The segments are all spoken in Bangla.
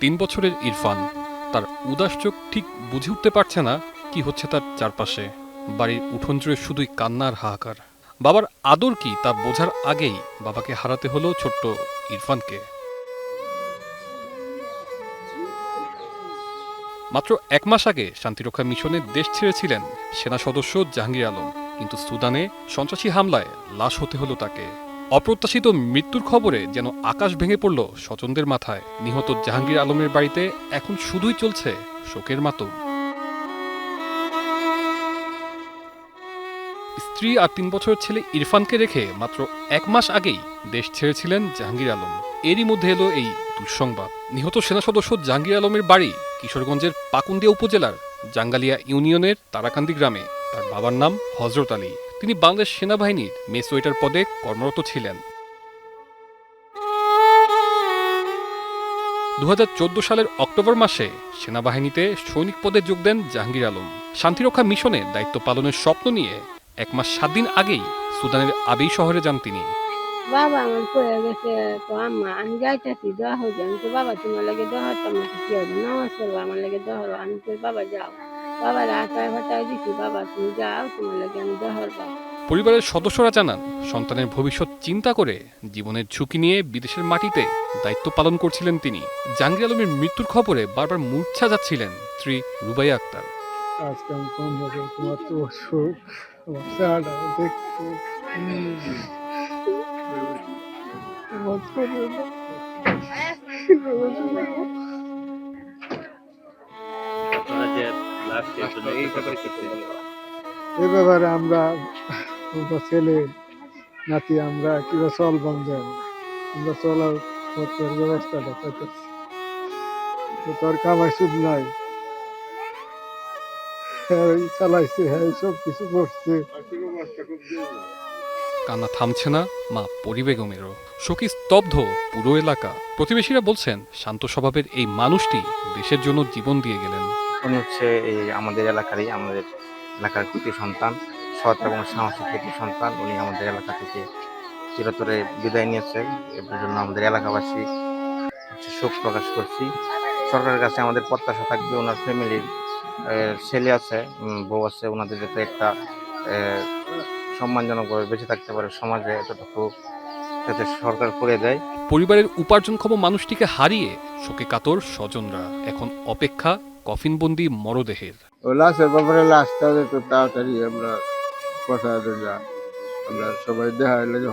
তিন বছরের ইরফান, তার উদাস চোখ ঠিক বুঝে উঠতে পারছে না কি হচ্ছে তার চারপাশে। বাড়ির উঠোন জুড়ে শুধুই কান্নার হাহাকার। বাবার আদর কি তা বোঝার আগেই বাবাকে হারাতে হলো ছোট্ট ইরফানকে। মাত্র এক মাস আগে শান্তিরক্ষা মিশনে দেশ ছেড়েছিলেন সেনা সদস্য জাহাঙ্গীর আলম। কিন্তু সুদানে সন্ত্রাসী হামলায় লাশ হতে হলো তাকে। অপ্রত্যাশিত মৃত্যুর খবরে যেন আকাশ ভেঙে পড়ল স্বজনদের মাথায়, নিহত জাহাঙ্গীর আলমের বাড়িতে এখন শুধুই চলছে শোকের মাতম। স্ত্রী আর তিন বছরের ছেলে ইরফানকে রেখে মাত্র এক মাস আগেই দেশ ছেড়েছিলেন জাহাঙ্গীর আলম। এরই মধ্যে এলো এই দুঃসংবাদ। নিহত সেনা সদস্য জাহাঙ্গীর আলমের বাড়ি কিশোরগঞ্জের পাকুন্দিয়া উপজেলার জাঙ্গালিয়া ইউনিয়নের তারাকান্দি গ্রামে। তার বাবার নাম হজরত আলী। তিনি বাংলাদেশ সেনাবাহিনীর মেস ওয়েটার পদে কর্মরত ছিলেন। দু সালের অক্টোবর মাসে সেনাবাহিনীতে সৈনিক পদে যোগ দেন জাহাঙ্গীর আলম। শান্তিরক্ষা মিশনে দায়িত্ব পালনের স্বপ্ন নিয়ে এক মাস সাত দিন আগেই সুদানের আবেই শহরে যান তিনি। বাবা আমার পড়ে গেছে, তো আম্মা, আমি যাইতেছি, দোয়া হয়ে আমি তো, বাবা, তোমার লাগে দোয়া হতাম কি হবে নামাজ পড়ব, আমার লাগে দোয়া হলো আমি তো, বাবা, যাও। ফাটায় দিছি বাবা তুমি যাও তোমার লাগে আমি পরিবারের সদস্যরা জানান সন্তানের ভবিষ্যৎ চিন্তা করে জীবনের ঝুঁকি নিয়ে বিদেশের মাটিতে দায়িত্ব পালন করছিলেন তিনি। জাহাঙ্গীর আলমের মৃত্যুর খবরে বারবার মূর্ছা যাচ্ছিলেন স্ত্রী রুবাইয়া আক্তার। তোমার তো করবে না। এ ব্যাপারে আমরা আমরা ছেলে নাতি আমরা কীভাবে চল বন্ধেন আমরা চলার পথের ব্যবস্থাটা পাইতেছি তো তোর কামাই সুদ নাই। হ্যাঁ চালাইছে হ্যাঁ সব কিছু করছে। কান্না থামছে না মা পরিবেগমেরও শোকে স্তব্ধ পুরো এলাকা। প্রতিবেশীরা বলছেন শান্ত স্বভাবের এই মানুষটি দেশের জন্য জীবন দিয়ে গেলেন। উনি হচ্ছে এই আমাদের এলাকারই আমাদের এলাকার কৃতি সন্তান, সৎ এবং সাহসী কৃতি সন্তান। উনি আমাদের এলাকা থেকে চিরতরে বিদায় নিয়েছে। এর জন্য আমাদের এলাকাবাসী শোক প্রকাশ করছি। সরকারের কাছে আমাদের প্রত্যাশা থাকবে ওনার ফ্যামিলির ছেলে আছে বউ আছে। ওনাদের যাতে একটা সম্মানজনকভাবে বেঁচে থাকতে পারে সমাজে এতটুকু যাতে সরকার করে দেয়। পরিবারের উপার্জনক্ষম মানুষটিকে হারিয়ে শোকে কাতর স্বজনরা। এখন অপেক্ষা কফিনবন্দি মরদেহের। লাশের ব্যাপারে লাশটা তাড়াতাড়ি আমরা আমরা সবাই দেখা লাগে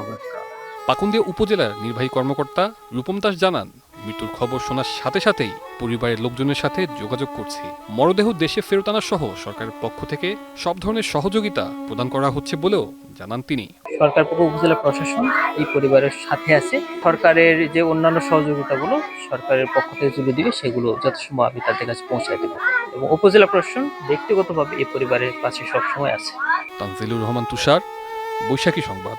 পাকুন্দিয়া উপজেলার নির্বাহী কর্মকর্তা রূপম দাস জানান মৃত্যুর খবর শোনার সাথে সাথেই পরিবারের লোকজনের সাথে যোগাযোগ করছি। মরদেহ দেশে ফেরত আনার সহ সরকারের পক্ষ থেকে সব ধরনের সহযোগিতা প্রদান করা হচ্ছে বলেও জানান তিনি। সরকার পক্ষ উপজেলা প্রশাসন এই পরিবারের সাথে আছে। সরকারের যে অন্যান্য সহযোগিতাগুলো সরকারের পক্ষ থেকে তুলে দিবে, সেগুলো যথাসম্ভব আমি তাদের কাছে পৌঁছায় দেবো। এবং উপজেলা প্রশাসন ব্যক্তিগতভাবে এই পরিবারের কাছে সবসময় আছে। তানজিলুর রহমান তুষার, বৈশাখী সংবাদ।